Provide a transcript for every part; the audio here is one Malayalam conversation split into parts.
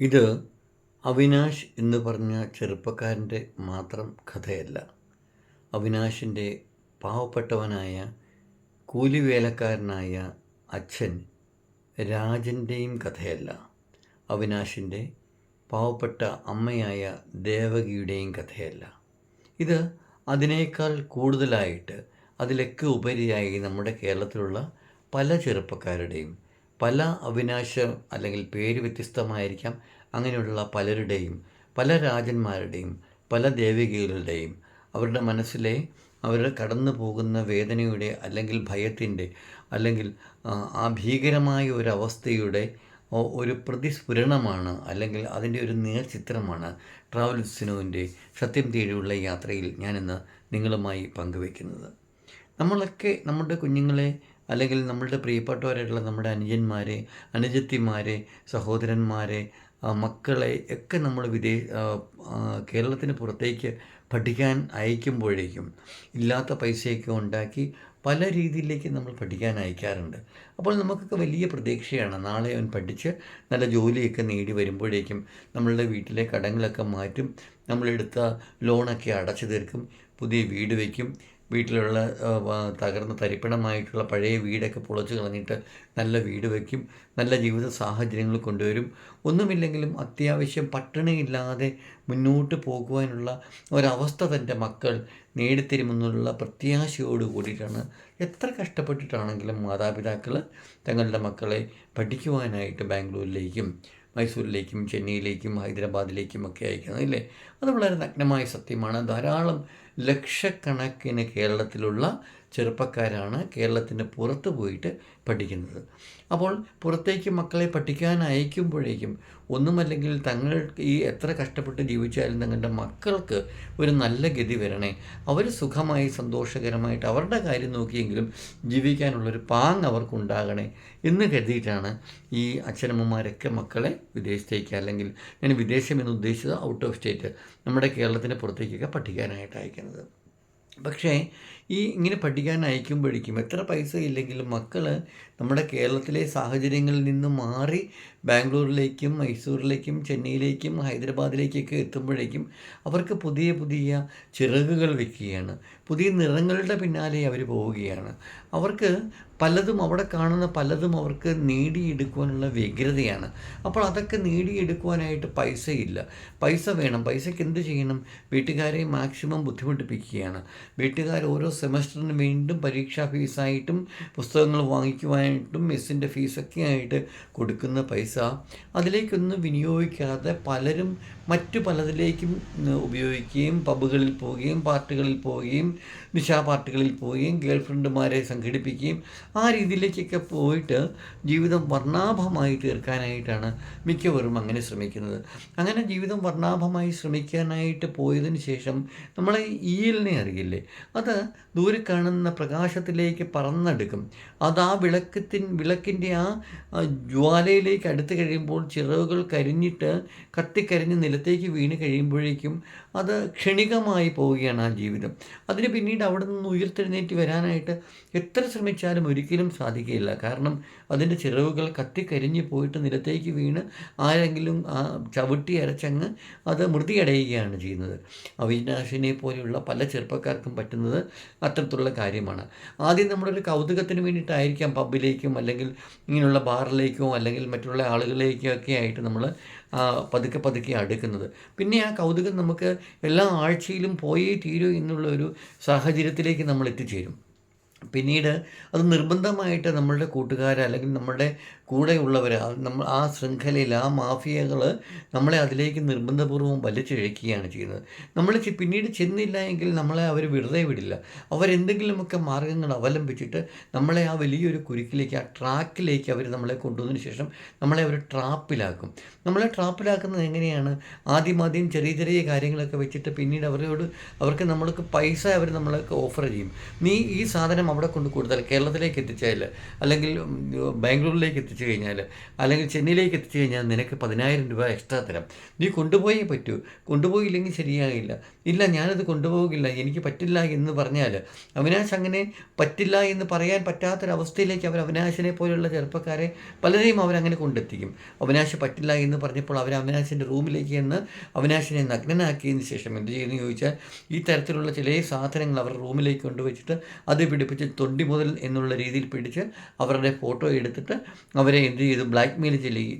ഇത് അവിനാഷ് എന്ന് പറഞ്ഞ ചെറുപ്പക്കാരന്റെ മാത്രം കഥയല്ല. അവിനാഷിന്റെ പാവപ്പെട്ടവനായ കൂലിവേലക്കാരനായ അച്ഛൻ രാജന്റെയും കഥയല്ല. അവിനാഷിന്റെ പാവപ്പെട്ട അമ്മയായ ദേവകിയുടെയും കഥയല്ല. ഇത് അതിനേക്കാൾ കൂടുതലായിട്ട് അതിലൊക്കെ ഉപരിയായി നമ്മുടെ കേരളത്തിലുള്ള പല ചെറുപ്പക്കാരുടെയും പല അവിനാശ അല്ലെങ്കിൽ പേര് വ്യത്യസ്തമായിരിക്കാം അങ്ങനെയുള്ള പലരുടെയും പല രാജന്മാരുടെയും പല ദേവികകളുടെയും. അവരുടെ മനസ്സിലെ അവർ കടന്നു പോകുന്ന വേദനയുടെ അല്ലെങ്കിൽ ഭയത്തിന്റെ അല്ലെങ്കിൽ ആ, ആ ഭീകരമായ ഒരു അവസ്ഥയുടെ ഒരു പ്രതിസ്ഫുരണമാണ് അല്ലെങ്കിൽ അതിന്റെ ഒരു നേർചിത്രമാണ് ട്രാവൽ സിനുവിന്റെ സത്യം തേടിയുള്ള യാത്രയിൽ ഞാനിന്ന് നിങ്ങളുമായി പങ്കുവയ്ക്കുന്നത്. നമ്മളൊക്കെ നമ്മുടെ കുഞ്ഞുങ്ങളെ അല്ലെങ്കിൽ നമ്മളുടെ പ്രിയപ്പെട്ടവരായിട്ടുള്ള നമ്മുടെ അനുജന്മാരെ അനുജത്തിമാരെ സഹോദരന്മാരെ മക്കളെ ഒക്കെ നമ്മൾ വിദേ കേരളത്തിന് പുറത്തേക്ക് പഠിക്കാൻ അയക്കുമ്പോഴേക്കും ഇല്ലാത്ത പൈസയൊക്കെ ഉണ്ടാക്കി പല രീതിയിലേക്ക് നമ്മൾ പഠിക്കാൻ അയക്കാറുണ്ട്. അപ്പോൾ നമുക്കൊക്കെ വലിയ പ്രതീക്ഷയാണ് നാളെ അവൻ പഠിച്ച് നല്ല ജോലിയൊക്കെ നേടി വരുമ്പോഴേക്കും നമ്മളുടെ വീട്ടിലെ കടങ്ങളൊക്കെ മാറ്റും നമ്മളെടുത്ത ലോണൊക്കെ അടച്ചു തീർക്കും പുതിയ വീട് വയ്ക്കും വീട്ടിലുള്ള തകർന്ന തരിപ്പണമായിട്ടുള്ള പഴയ വീടൊക്കെ പൊളിച്ച് കളഞ്ഞിട്ട് നല്ല വീട് വയ്ക്കും നല്ല ജീവിത സാഹചര്യങ്ങൾ കൊണ്ടുവരും. ഒന്നുമില്ലെങ്കിലും അത്യാവശ്യം പട്ടിണിയില്ലാതെ മുന്നോട്ട് പോകുവാനുള്ള ഒരവസ്ഥ തന്റെ മക്കൾ നേടിത്തരുമെന്നുള്ള പ്രത്യാശയോട് കൂടിയിട്ടാണ് എത്ര കഷ്ടപ്പെട്ടിട്ടാണെങ്കിലും മാതാപിതാക്കൾ തങ്ങളുടെ മക്കളെ പഠിക്കുവാനായിട്ട് ബാംഗ്ലൂരിലേക്കും മൈസൂരിലേക്കും ചെന്നൈയിലേക്കും ഹൈദരാബാദിലേക്കും ഒക്കെ അയക്കുന്നത് ഇല്ലേ അത് വളരെ നഗ്നമായ സത്യമാണ്. ധാരാളം ലക്ഷക്കണക്കിന് കേരളത്തിലുള്ള ചെറുപ്പക്കാരാണ് കേരളത്തിന് പുറത്ത് പോയിട്ട് പഠിക്കുന്നത്. അപ്പോൾ പുറത്തേക്ക് മക്കളെ പഠിക്കാൻ അയക്കുമ്പോഴേക്കും ഒന്നുമല്ലെങ്കിൽ തങ്ങൾ ഈ എത്ര കഷ്ടപ്പെട്ട് ജീവിച്ചാലും തങ്ങളുടെ മക്കൾക്ക് ഒരു നല്ല ഗതി വരണേ. അവർ സുഖമായി സന്തോഷകരമായിട്ട് അവരുടെ കാര്യം നോക്കിയെങ്കിലും ജീവിക്കാനുള്ളൊരു പാങ് അവർക്കുണ്ടാകണേ എന്ന് കരുതിയിട്ടാണ് ഈ അച്ഛനമ്മമാരൊക്കെ മക്കളെ വിദേശത്തേക്ക് അല്ലെങ്കിൽ ഞാൻ വിദേശം എന്ന് ഉദ്ദേശിച്ചത് ഔട്ട് ഓഫ് സ്റ്റേറ്റ് നമ്മുടെ കേരളത്തിന് പുറത്തേക്കൊക്കെ പഠിക്കാനായിട്ട് അയക്കുന്നത്. പക്ഷേ ഈ ഇങ്ങനെ പഠിക്കാൻ അയക്കുമ്പോഴേക്കും എത്ര പൈസ ഇല്ലെങ്കിലും മക്കൾ നമ്മുടെ കേരളത്തിലെ സാഹചര്യങ്ങളിൽ നിന്ന് മാറി ബാംഗ്ലൂരിലേക്കും മൈസൂരിലേക്കും ചെന്നൈയിലേക്കും ഹൈദരാബാദിലേക്കൊക്കെ എത്തുമ്പോഴേക്കും അവർക്ക് പുതിയ പുതിയ ചിറകുകൾ വയ്ക്കുകയാണ് പുതിയ നിറങ്ങളുടെ പിന്നാലെ അവർ പോവുകയാണ്. അവർക്ക് പലതും അവിടെ കാണുന്ന പലതും അവർക്ക് നേടിയെടുക്കുവാനുള്ള വ്യഗ്രതയാണ്. അപ്പോൾ അതൊക്കെ നേടിയെടുക്കുവാനായിട്ട് പൈസയില്ല. പൈസ വേണം. പൈസയ്ക്ക് എന്ത് ചെയ്യണം? വീട്ടുകാരെ മാക്സിമം ബുദ്ധിമുട്ടിപ്പിക്കുകയാണ്. വീട്ടുകാർ ഓരോ സെമസ്റ്ററിന് വീണ്ടും പരീക്ഷാ ഫീസായിട്ടും പുസ്തകങ്ങൾ വാങ്ങിക്കുവാനായിട്ടും മെസ്സിന്റെ ഫീസൊക്കെ ആയിട്ട് കൊടുക്കുന്ന പൈസ. അതിലേക്കൊന്നും വിനിയോഗിക്കാതെ പലരും മറ്റു പലതിലേക്കും ഉപയോഗിക്കുകയും പബ്ബുകളിൽ പോവുകയും പാർട്ടികളിൽ പോവുകയും നിശാ പാർട്ടികളിൽ പോവുകയും ഗേൾ ഫ്രണ്ടുമാരെ സംഘടിപ്പിക്കുകയും ആ രീതിയിലേക്കൊക്കെ പോയിട്ട് ജീവിതം വർണാഭമായി തീർക്കാനായിട്ടാണ് മിക്കവരും അങ്ങനെ ശ്രമിക്കുന്നത്. അങ്ങനെ ജീവിതം വർണാഭമായി ശ്രമിക്കാനായിട്ട് പോയതിന് ശേഷം നമ്മളെ ഈയലിനെ അറിയില്ലേ? അത് ദൂരെ കാണുന്ന പ്രകാശത്തിലേക്ക് പറന്നെടുക്കും. അത് ആ വിളക്കത്തിൻ വിളക്കിന്റെ ആ ജ്വാലയിലേക്ക് അടുത്ത് കഴിയുമ്പോൾ ചിറകുകൾ കരിഞ്ഞിട്ട് കത്തിക്കരിഞ്ഞ് നിലത്തേക്ക് വീണ് കഴിയുമ്പോഴേക്കും അത് ക്ഷണികമായി പോവുകയാണ് ആ ജീവിതം. അതിന് പിന്നീട് അവിടെ നിന്ന് ഉയർത്തെഴുന്നേറ്റ് വരാനായിട്ട് എത്ര ശ്രമിച്ചാലും ഒരിക്കലും സാധിക്കില്ല കാരണം അതിന്റെ ചിറവുകൾ കത്തിക്കരിഞ്ഞ് പോയിട്ട് നിലത്തേക്ക് വീണ് ആരെങ്കിലും ആ ചവിട്ടി അരച്ചങ്ങ് അത് മൃതിയടയുകയാണ് ചെയ്യുന്നത്. അവിനാശിനെ പോലെയുള്ള പല ചെറുപ്പക്കാർക്കും പറ്റുന്നത് അത്തരത്തിലുള്ള കാര്യമാണ്. ആദ്യം നമ്മളൊരു കൗതുകത്തിന് വേണ്ടിയിട്ടായിരിക്കാം പബ്ബിലേക്കും അല്ലെങ്കിൽ ഇങ്ങനെയുള്ള ബാറിലേക്കോ അല്ലെങ്കിൽ മറ്റുള്ള ആളുകളിലേക്കോ ഒക്കെ ആയിട്ട് നമ്മൾ പതുക്കെ പതുക്കെ അടുക്കുന്നത്. പിന്നെ ആ കൗതുകം നമുക്ക് എല്ലാ ആഴ്ചയിലും പോയേ തീരൂ എന്നുള്ള ഒരു സാഹചര്യത്തിലേക്ക് നമ്മൾ എത്തിച്ചേരും. പിന്നീട് അത് നിർബന്ധമായിട്ട് നമ്മളുടെ കൂട്ടുകാർ അല്ലെങ്കിൽ നമ്മുടെ കൂടെയുള്ളവർ നമ്മൾ ആ ശൃംഖലയിൽ ആ മാഫിയകൾ നമ്മളെ അതിലേക്ക് നിർബന്ധപൂർവം വലിച്ചിഴക്കുകയാണ് ചെയ്യുന്നത്. നമ്മൾ പിന്നീട് ചെന്നില്ല എങ്കിൽ നമ്മളെ അവർ വെറുതെ വിടില്ല. അവരെന്തെങ്കിലുമൊക്കെ മാർഗങ്ങൾ അവലംബിച്ചിട്ട് നമ്മളെ ആ വലിയൊരു കുരുക്കിലേക്ക് ആ ട്രാക്കിലേക്ക് അവർ നമ്മളെ കൊണ്ടുവന്നതിന് ശേഷം നമ്മളെ അവർ ട്രാപ്പിലാക്കും. നമ്മളെ ട്രാപ്പിലാക്കുന്നത് എങ്ങനെയാണ്? ആദ്യം ആദ്യം ചെറിയ ചെറിയ കാര്യങ്ങളൊക്കെ വെച്ചിട്ട് പിന്നീട് അവരോട് അവർക്ക് നമ്മൾക്ക് പൈസ അവർ നമ്മളൊക്കെ ഓഫർ ചെയ്യും. നീ ഈ സാധനം അവിടെ കൊണ്ട് കൊടുത്താൽ കേരളത്തിലേക്ക് എത്തിച്ചാൽ അല്ലെങ്കിൽ ബാംഗ്ലൂരിലേക്ക് എത്തിച്ചാൽ എത്തിച്ചു കഴിഞ്ഞാൽ അല്ലെങ്കിൽ ചെന്നൈയിലേക്ക് എത്തിച്ചു കഴിഞ്ഞാൽ നിനക്ക് പതിനായിരം രൂപ എക്സ്ട്രാ തരാം. നീ കൊണ്ടുപോയേ പറ്റൂ. കൊണ്ടുപോയില്ലെങ്കിൽ ശരിയാകില്ല ഇല്ല ഞാനത് കൊണ്ടുപോകില്ല. എനിക്ക് പറ്റില്ല എന്ന് പറഞ്ഞാൽ അവിനാശ് അങ്ങനെ പറ്റില്ല എന്ന് പറയാൻ പറ്റാത്തൊരവസ്ഥയിലേക്ക് അവർ അവിനാശിനെ പോലെയുള്ള ചെറുപ്പക്കാരെ പലരെയും അവരങ്ങനെ കൊണ്ടെത്തിക്കും. അവിനാശ് പറ്റില്ല എന്ന് പറഞ്ഞപ്പോൾ അവർ അവിനാശിന്റെ റൂമിലേക്ക് എന്ന് അവിനാശിനെ നഗ്നനാക്കിയതിന് ശേഷം എന്ത് ചെയ്യുന്നു ചോദിച്ചാൽ ഈ തരത്തിലുള്ള ചില സാധനങ്ങൾ അവർ റൂമിലേക്ക് കൊണ്ടുവച്ചിട്ട് അത് പിടിപ്പിച്ച് തൊണ്ടി മുതൽ എന്നുള്ള രീതിയിൽ പിടിച്ച് അവരുടെ ഫോട്ടോ എടുത്തിട്ട് അവരെ എന്ത് ചെയ്തു? ബ്ലാക്ക് മെയിൽ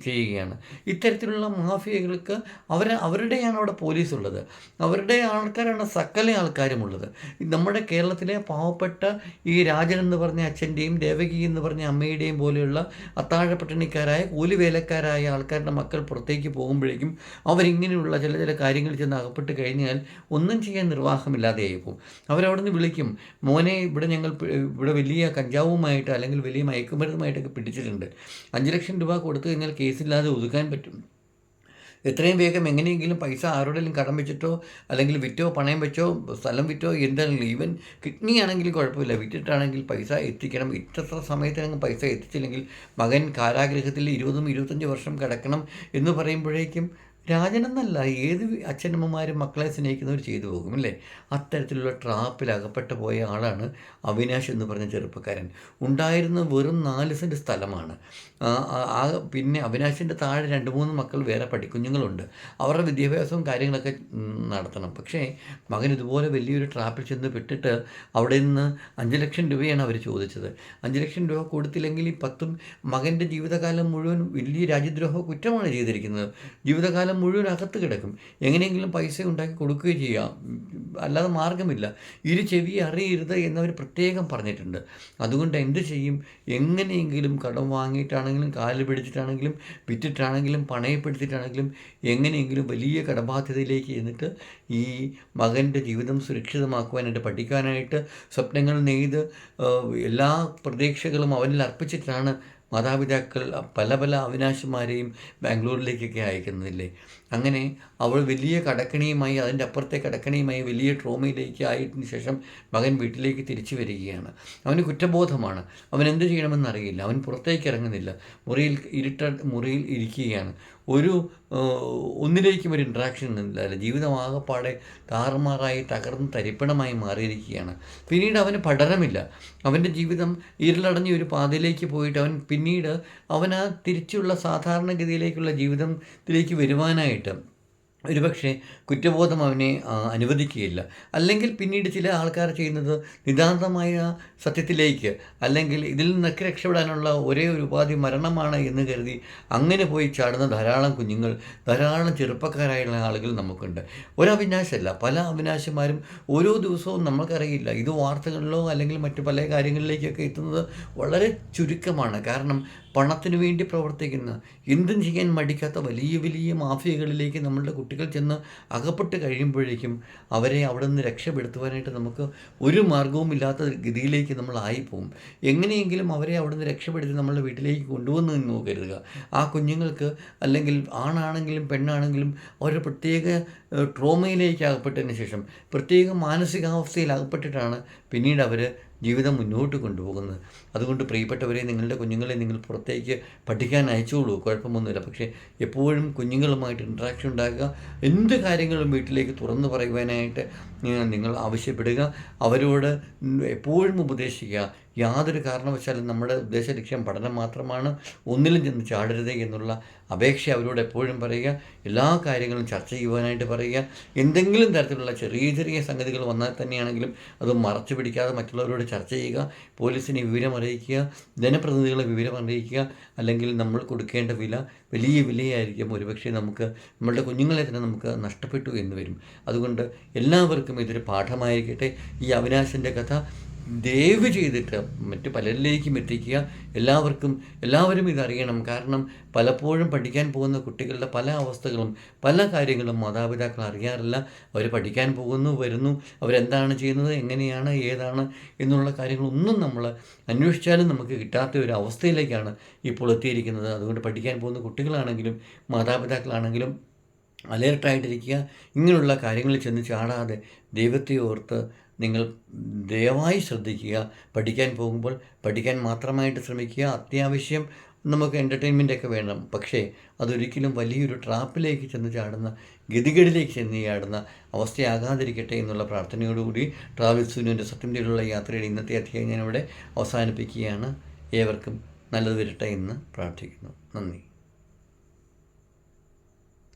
ചെയ്യുകയാണ്. ഇത്തരത്തിലുള്ള മാഫിയകൾക്ക് അവർ അവരുടെയാണ് അവിടെ പോലീസ് ഉള്ളത് അവരുടെ ആൾക്കാരാണ് സകല ആൾക്കാരുമുള്ളത്. നമ്മുടെ കേരളത്തിലെ പാവപ്പെട്ട ഈ രാജൻ എന്ന് പറഞ്ഞ അച്ഛന്റെയും ദേവകി എന്ന് പറഞ്ഞ അമ്മയുടെയും പോലെയുള്ള അത്താഴപ്പട്ടിണിക്കാരായ കൂലിവേലക്കാരായ ആൾക്കാരുടെ മക്കൾ പുറത്തേക്ക് പോകുമ്പോഴേക്കും അവരിങ്ങനെയുള്ള ചില ചില കാര്യങ്ങൾ ചെന്ന് അകപ്പെട്ട് കഴിഞ്ഞാൽ ഒന്നും ചെയ്യാൻ നിർവാഹമില്ലാതെയായി പോകും. അവരവിടെ നിന്ന് വിളിക്കും. മോനെ ഇവിടെ ഞങ്ങൾ ഇവിടെ വലിയ കഞ്ചാവുമായിട്ട് അല്ലെങ്കിൽ വലിയ മയക്കുമരുന്നുമായിട്ടൊക്കെ പിടിച്ചിട്ടുണ്ട്. അഞ്ച് ലക്ഷം രൂപ കൊടുത്തു കഴിഞ്ഞാൽ കേസില്ലാതെ ഒതുക്കാൻ പറ്റും. എത്രയും വേഗം എങ്ങനെയെങ്കിലും പൈസ ആരോടെങ്കിലും കടം വെച്ചിട്ടോ അല്ലെങ്കിൽ വിറ്റോ പണയം വെച്ചോ സ്ഥലം വിറ്റോ എന്താണെങ്കിലും ഈവൻ കിഡ്നി ആണെങ്കിലും കുഴപ്പമില്ല. വിറ്റിട്ടാണെങ്കിൽ പൈസ എത്തിക്കണം. ഇത്ര സമയത്തിനങ്ങ് പൈസ എത്തിച്ചില്ലെങ്കിൽ മകൻ കാരാഗ്രഹത്തിൽ ഇരുപതും ഇരുപത്തഞ്ച് വർഷം കിടക്കണം എന്ന് പറയുമ്പോഴേക്കും രാജനെന്നല്ല ഏത് അച്ഛനമ്മമാരും മക്കളെ സ്നേഹിക്കുന്നവർ ചെയ്തു പോകും അല്ലേ? അത്തരത്തിലുള്ള ട്രാപ്പിൽ അകപ്പെട്ടു പോയ ആളാണ് അവിനാശ് എന്ന് പറഞ്ഞ ചെറുപ്പക്കാരൻ. ഉണ്ടായിരുന്ന വെറും നാല് സെന്റ് സ്ഥലമാണ്. പിന്നെ അവിനാശിന്റെ താഴെ രണ്ട് മൂന്ന് മക്കൾ വേറെ പഠിക്കുഞ്ഞുങ്ങളുണ്ട്. അവരുടെ വിദ്യാഭ്യാസവും കാര്യങ്ങളൊക്കെ നടത്തണം. പക്ഷേ മകൻ ഇതുപോലെ വലിയൊരു ട്രാപ്പിൽ ചെന്ന് പെട്ടിട്ട് അവിടെ നിന്ന് അഞ്ച് ലക്ഷം രൂപയാണ് അവർ ചോദിച്ചത്. അഞ്ച് ലക്ഷം രൂപ കൊടുത്തില്ലെങ്കിൽ ഈ പത്തും മകന്റെ ജീവിതകാലം മുഴുവൻ വലിയ രാജ്യദ്രോഹ കുറ്റമാണ് ചെയ്തിരിക്കുന്നത്. ജീവിതകാലം മുഴുവൻ അകത്ത് കിടക്കും. എങ്ങനെയെങ്കിലും പൈസ ഉണ്ടാക്കി കൊടുക്കുകയും ചെയ്യാം. അല്ലാതെ മാർഗമില്ല ഇരു ചെവി അറിയരുത് എന്നവർ പ്രത്യേകം പറഞ്ഞിട്ടുണ്ട്. അതുകൊണ്ട് എന്ത് ചെയ്യും? എങ്ങനെയെങ്കിലും കടം വാങ്ങിയിട്ടാണെങ്കിലും കാൽ പിടിച്ചിട്ടാണെങ്കിലും വിറ്റിട്ടാണെങ്കിലും പണയപ്പെടുത്തിയിട്ടാണെങ്കിലും എങ്ങനെയെങ്കിലും വലിയ കടബാധ്യതയിലേക്ക് ചെന്നിട്ട് ഈ മകന്റെ ജീവിതം സുരക്ഷിതമാക്കുവാനായിട്ട് പഠിക്കാനായിട്ട് സ്വപ്നങ്ങൾ നെയ്ത് എല്ലാ പ്രതീക്ഷകളും അവനിൽ അർപ്പിച്ചിട്ടാണ് മാതാപിതാക്കൾ പല പല അവിനാശിമാരെയും ബാംഗ്ലൂരിലേക്കൊക്കെ അയക്കുന്നില്ലേ? അങ്ങനെ അവൾ വലിയ കടക്കണിയുമായി അതിന്റെ അപ്പുറത്തെ കടക്കണിയുമായി വലിയ ട്രോമയിലേക്ക് ആയതിനു ശേഷം മകൻ വീട്ടിലേക്ക് തിരിച്ചു വരികയാണ്. അവന് കുറ്റബോധമാണ്. അവൻ എന്ത് ചെയ്യണമെന്ന് അറിയില്ല. അവൻ പുറത്തേക്ക് ഇറങ്ങുന്നില്ല. മുറിയിൽ ഇരുട്ട മുറിയിൽ ഇരിക്കുകയാണ്. ഒരു ഒന്നിലേക്കും ഒരു ഇൻട്രാക്ഷൻ ഇല്ല ജീവിതം ആകെപ്പാടെ താറുമാറായി തകർന്ന് തരിപ്പണമായി മാറിയിരിക്കുകയാണ്. പിന്നീട് അവന് പഠനമില്ല അവന്റെ ജീവിതം ഇരുളടഞ്ഞ ഒരു പാതയിലേക്ക് പോയിട്ട് അവൻ പിന്നീട് അവൻ തിരിച്ചുള്ള സാധാരണഗതിയിലേക്കുള്ള ജീവിതത്തിലേക്ക് വരുവാനായിട്ട് ഒരുപക്ഷെ കുറ്റബോധം അവനെ അനുവദിക്കുകയില്ല. അല്ലെങ്കിൽ പിന്നീട് ചില ആൾക്കാർ ചെയ്യുന്നത് നിതാന്തമായ സത്യത്തിലേക്ക് അല്ലെങ്കിൽ ഇതിൽ നിന്നൊക്കെ രക്ഷപ്പെടാനുള്ള ഒരേ ഒരു ഉപാധി മരണമാണ് എന്ന് കരുതി അങ്ങനെ പോയി ചാടുന്ന ധാരാളം കുഞ്ഞുങ്ങൾ ധാരാളം ചെറുപ്പക്കാരായുള്ള ആളുകൾ നമുക്കുണ്ട്. ഒരവിനാശമല്ല പല അവിനാശന്മാരും ഓരോ ദിവസവും നമുക്കറിയില്ല ഇത് വാർത്തകളിലോ അല്ലെങ്കിൽ മറ്റു പല കാര്യങ്ങളിലേക്കൊക്കെ എത്തുന്നത് വളരെ ചുരുക്കമാണ്. കാരണം പണത്തിന് വേണ്ടി പ്രവർത്തിക്കുന്ന. എന്തും ചെയ്യാൻ മടിക്കാത്ത വലിയ വലിയ മാഫിയകളിലേക്ക് നമ്മളുടെ കുട്ടികൾ ചെന്ന് അകപ്പെട്ട് കഴിയുമ്പോഴേക്കും അവരെ അവിടെ നിന്ന് രക്ഷപ്പെടുത്തുവാനായിട്ട് നമുക്ക് ഒരു മാർഗവും ഇല്ലാത്ത ഗതിയിലേക്ക് നമ്മൾ ആയിപ്പോവും. എങ്ങനെയെങ്കിലും അവരെ അവിടെ നിന്ന് രക്ഷപ്പെടുത്തി നമ്മളുടെ വീട്ടിലേക്ക് കൊണ്ടുവന്നു എന്ന് കരുതുക ആ കുഞ്ഞുങ്ങൾക്ക് അല്ലെങ്കിൽ ആണാണെങ്കിലും പെണ്ണാണെങ്കിലും അവരുടെ പ്രത്യേക ട്രോമയിലേക്ക് അകപ്പെട്ടതിന് ശേഷം പ്രത്യേക മാനസികാവസ്ഥയിൽ അകപ്പെട്ടിട്ടാണ് പിന്നീട് അവർ ജീവിതം മുന്നോട്ട് കൊണ്ടുപോകുന്നത്. അതുകൊണ്ട് പ്രിയപ്പെട്ടവരെ നിങ്ങളുടെ കുഞ്ഞുങ്ങളെ നിങ്ങൾ പുറത്തേക്ക് പഠിക്കാൻ അയച്ചോളൂ. കുഴപ്പമൊന്നുമില്ല. പക്ഷേ എപ്പോഴും കുഞ്ഞുങ്ങളുമായിട്ട് ഇൻട്രാക്ഷൻ ഉണ്ടാക്കുക എന്ത് കാര്യങ്ങളും വീട്ടിലേക്ക് തുറന്നു പറയുവാനായിട്ട് നിങ്ങൾ ആവശ്യപ്പെടുക. അവരോട് എപ്പോഴും ഉപദേശിക്കുക. യാതൊരു കാരണവശാലും നമ്മുടെ ഉദ്ദേശ ലക്ഷ്യം പഠനം മാത്രമാണ്. ഒന്നിലും ചെന്ന് ചാടരുത് എന്നുള്ള അപേക്ഷ അവരോട് എപ്പോഴും പറയുക. എല്ലാ കാര്യങ്ങളും ചർച്ച ചെയ്യുവാനായിട്ട് പറയുക. എന്തെങ്കിലും തരത്തിലുള്ള ചെറിയ ചെറിയ സംഗതികൾ വന്നാൽ തന്നെയാണെങ്കിലും അത് മറച്ചു പിടിക്കാതെ മറ്റുള്ളവരോട് ചർച്ച ചെയ്യുക. പോലീസിനെ വിവരം അറിയിക്കുക. ജനപ്രതിനിധികളെ വിവരം അറിയിക്കുക. അല്ലെങ്കിൽ നമ്മൾ കൊടുക്കേണ്ട വില വലിയ വിലയായിരിക്കും. ഒരുപക്ഷെ നമുക്ക് നമ്മളുടെ കുഞ്ഞുങ്ങളെ തന്നെ നമുക്ക് നഷ്ടപ്പെട്ടു എന്ന് വരും. അതുകൊണ്ട് എല്ലാവർക്കും ഇതൊരു പാഠമായിരിക്കട്ടെ. ഈ അവിനാശിന്റെ കഥ ദയവ് ചെയ്തിട്ട് മറ്റ് പലരിലേക്കും എത്തിക്കുക. എല്ലാവർക്കും എല്ലാവരും ഇതറിയണം കാരണം പലപ്പോഴും പഠിക്കാൻ പോകുന്ന കുട്ടികളുടെ പല അവസ്ഥകളും പല കാര്യങ്ങളും മാതാപിതാക്കൾ അറിയാറില്ല. അവർ പഠിക്കാൻ പോകുന്നു വരുന്നു. അവരെന്താണ് ചെയ്യുന്നത് എങ്ങനെയാണ് ഏതാണ് എന്നുള്ള കാര്യങ്ങളൊന്നും നമ്മൾ അന്വേഷിച്ചാലും നമുക്ക് കിട്ടാത്ത ഒരു അവസ്ഥയിലേക്കാണ് ഇപ്പോൾ എത്തിയിരിക്കുന്നത്. അതുകൊണ്ട് പഠിക്കാൻ പോകുന്ന കുട്ടികളാണെങ്കിലും മാതാപിതാക്കളാണെങ്കിലും അലേർട്ടായിട്ടിരിക്കുക. ഇങ്ങനെയുള്ള കാര്യങ്ങളിൽ ചെന്ന് ചാടാതെ ദൈവത്തെ ഓർത്ത് നിങ്ങൾ ദയവായി ശ്രദ്ധിക്കുക. പഠിക്കാൻ പോകുമ്പോൾ പഠിക്കാൻ മാത്രമായിട്ട് ശ്രമിക്കുക. അത്യാവശ്യം നമുക്ക് എന്റർടൈൻമെന്റൊക്കെ വേണം. പക്ഷേ അതൊരിക്കലും വലിയൊരു ട്രാപ്പിലേക്ക് ചെന്ന് ചാടുന്ന ഗതികേടിലേക്ക് ചെന്ന് ചാടുന്ന അവസ്ഥയാകാതിരിക്കട്ടെ എന്നുള്ള പ്രാർത്ഥനയോടുകൂടി ട്രാവൽ സുനുവിന്റെ സത്യം തേടിയുള്ള യാത്രയുടെ ഇന്നത്തെ അധ്യായം ഞാനിവിടെ അവസാനിപ്പിക്കുകയാണ്. ഏവർക്കും നല്ലത് വരട്ടെ എന്ന് പ്രാർത്ഥിക്കുന്നു. നന്ദി.